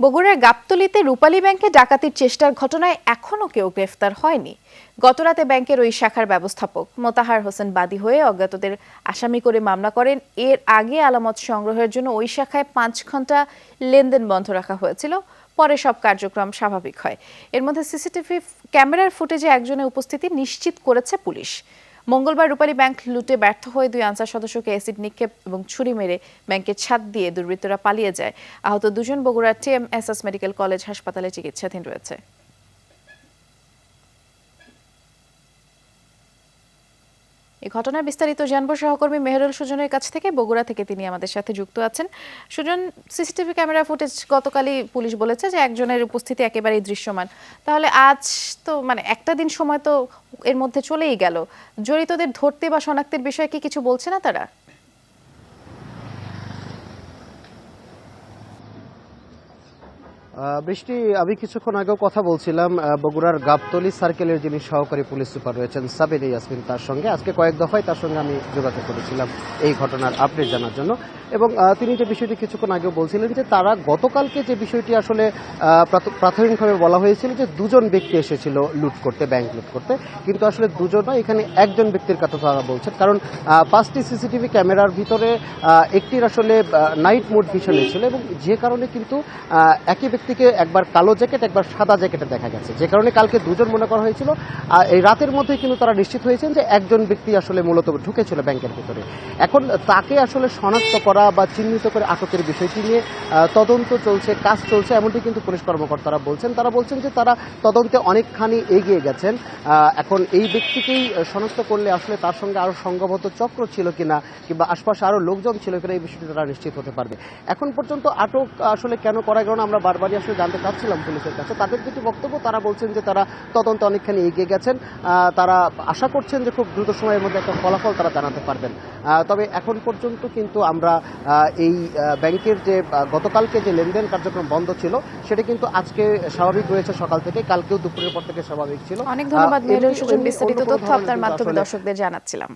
বগুড়ার গাবতলীতে রূপালী ব্যাংকে ডাকাতির চেষ্টার ঘটনায় এখনও কেউ গ্রেফতার হয়নি। গতরাতে ব্যাংকের ওই শাখার ব্যবস্থাপক মোতাহার হোসেন বাদী হয়ে অজ্ঞাতদের আসামি করে মামলা করেন। এর আগে আলামত সংগ্রহের জন্য ওই শাখায় পাঁচ ঘণ্টা লেনদেন বন্ধ রাখা হয়েছিল। পরে সব কার্যক্রম স্বাভাবিক হয়। এর মধ্যে সিসিটিভি ক্যামেরার ফুটেজে একজনের উপস্থিতি নিশ্চিত করেছে পুলিশ। মঙ্গলবার রূপালী ব্যাংক লুটে ব্যর্থ হয়ে দুই আনসার সদস্যকে অ্যাসিড নিক্ষেপ এবং ছুরি মেরে ব্যাংকের ছাদ দিয়ে দুর্বৃত্তরা পালিয়ে যায়। আহত দুজন বগুড়ার টিএমএসএস মেডিকেল কলেজ হাসপাতালে চিকিৎসাধীন রয়েছে। এই ঘটনার বিস্তারিত জানব সহকর্মী মেহরুল সুজনের কাছ থেকে। বগুড়া থেকে তিনি আমাদের সাথে যুক্ত আছেন। সুজন, সিসিটিভি ক্যামেরা ফুটেজ গতকালই পুলিশ বলেছে যে একজনের উপস্থিতি একেবারেই দৃশ্যমান। তাহলে আজ তো মানে একটা দিন সময় তো এর মধ্যে চলেই গেল। জড়িতদের ধরতে বা শনাক্তের বিষয়ে কি কিছু বলছে না তারা? বৃষ্টি, আমি কিছুক্ষণ আগেও কথা বলছিলাম বগুড়ার গাবতলি সার্কেলের যিনি সহকারী পুলিশ সুপার রয়েছেন সাবির ইয়াসমিন তার সঙ্গে। আজকে কয়েক দফায় তার সঙ্গে আমি যোগাযোগ করেছিলাম এই ঘটনার আপডেট জানার জন্য। এবং তিনি যে বিষয়টি কিছুক্ষণ আগেও বলছিলেন যে তারা গতকালকে যে বিষয়টি আসলে প্রাথমিকভাবে বলা হয়েছিল যে দুজন ব্যক্তি এসেছিল লুট করতে ব্যাংক লুট করতে। কিন্তু আসলে দুজন এখানে একজন ব্যক্তির কথা তারা বলছেন। কারণ পাঁচটি সিসিটিভি ক্যামেরার ভিতরে একটির আসলে নাইট মোড ভিশনে ছিল এবং যে কারণে কিন্তু একই ব্যক্তিকে একবার কালো জ্যাকেট, একবার সাদা জ্যাকেটে দেখা গেছে। যে কারণে কালকে দুজন মনে করা হয়েছিল। আর এই রাতের মধ্যে কিন্তু তারা নিশ্চিত হয়েছেন যে একজন ব্যক্তি আসলে মূলত ঢুকেছিল ব্যাংকের ভিতরে। এখন তাকে আসলে শনাক্ত করা বা চিহ্নিত করে আটকের বিষয়টি নিয়ে তদন্ত চলছে, কাজ চলছে, এমনটি কিন্তু পুলিশ কর্মকর্তারা বলছেন। তারা বলছেন যে তারা তদন্তে অনেকখানি এগিয়ে গেছেন। এখন এই ব্যক্তিকেই শনাক্ত করলে আসলে তার সঙ্গে আরও সংঘবদ্ধ চক্র ছিল কিনা কিংবা আশপাশে আরও লোকজন ছিল কিনা এই বিষয়টি তারা নিশ্চিত হতে পারবে। এখন পর্যন্ত আটক আসলে কেন করা গেল না, আমরা বারবারই আসলে জানতে চাচ্ছিলাম পুলিশের কাছে। তাদের যেটি বক্তব্য তারা বলছেন যে তারা তদন্তে অনেকখানি এগিয়ে গেছেন। তারা আশা করছেন যে খুব দ্রুত সময়ের মধ্যে একটা ফলাফল তারা জানাতে পারবেন। তবে এখন পর্যন্ত কিন্তু আমরা এই ব্যাংকের যে গতকালকে যে লেনদেন কার্যক্রম বন্ধ ছিল সেটা কিন্তু আজকে স্বাভাবিক রয়েছে সকাল থেকে। কালকেও দুপুরের পর থেকে স্বাভাবিক ছিল। অনেক ধন্যবাদ বিস্তারিত তথ্য আপনার মাধ্যমে দর্শকদের জানাচ্ছিলাম।